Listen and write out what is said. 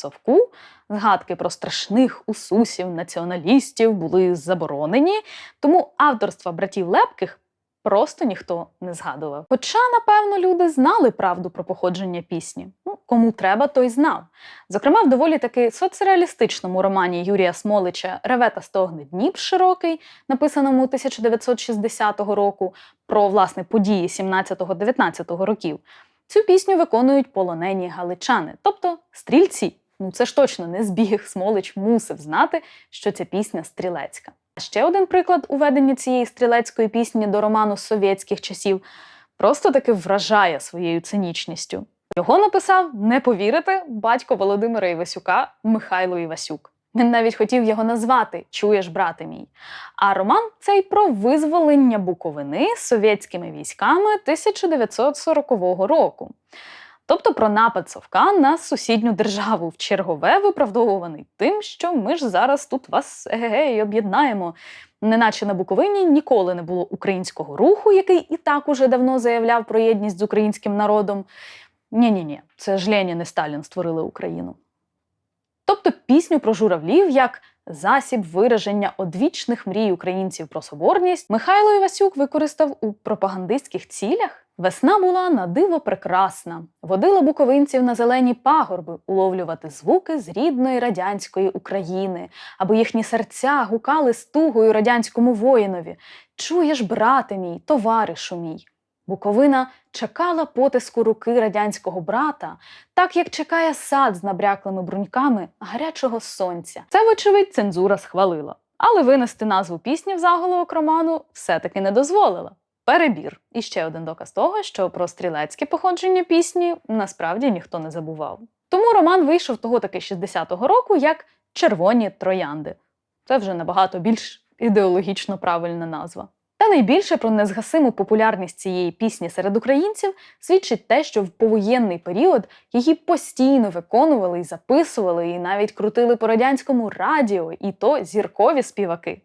совку, згадки про страшних усусів, націоналістів були заборонені, тому авторства братів Лепких просто ніхто не згадував. Хоча, напевно, люди знали правду про походження пісні. Ну, кому треба, той знав. Зокрема, в доволі таки соцреалістичному романі Юрія Смолича Реве та стогне Дніп широкий, написаному 1960 року, про власне події 17-19 років. Цю пісню виконують полонені галичани, тобто стрільці. Ну це ж точно не збіг. Смолич мусив знати, що ця пісня стрілецька. Ще один приклад уведення цієї стрілецької пісні до роману совєтських часів просто таки вражає своєю цинічністю. Його написав, не повірите, батько Володимира Івасюка Михайло Івасюк. Він навіть хотів його назвати Чуєш, брате мій. А роман цей про визволення Буковини совєтськими військами 1940 року. Тобто про напад Совка на сусідню державу в чергове виправдовуваний тим, що ми ж зараз тут вас егегей об'єднаємо. Неначе на Буковині ніколи не було українського руху, який і так уже давно заявляв про єдність з українським народом. Ні-ні, ні це ж Ленін і Сталін створили Україну. Тобто пісню про журавлів як засіб вираження одвічних мрій українців про соборність Михайло Івасюк використав у пропагандистських цілях. Весна була на диво прекрасна, водила буковинців на зелені пагорби уловлювати звуки з рідної радянської України, аби їхні серця гукали стугою радянському воїнові. Чуєш, брате мій, товаришу мій. Буковина чекала потиску руки радянського брата, так як чекає сад з набряклими бруньками гарячого сонця. Це, вочевидь, цензура схвалила. Але винести назву пісні в заголовок роману все-таки не дозволила. Перебір. І ще один доказ того, що про стрілецьке походження пісні насправді ніхто не забував. Тому роман вийшов того таки 60-го року як Червоні троянди. Це вже набагато більш ідеологічно правильна назва. Та найбільше про незгасиму популярність цієї пісні серед українців свідчить те, що в повоєнний період її постійно виконували і записували, і навіть крутили по радянському радіо, і то зіркові співаки.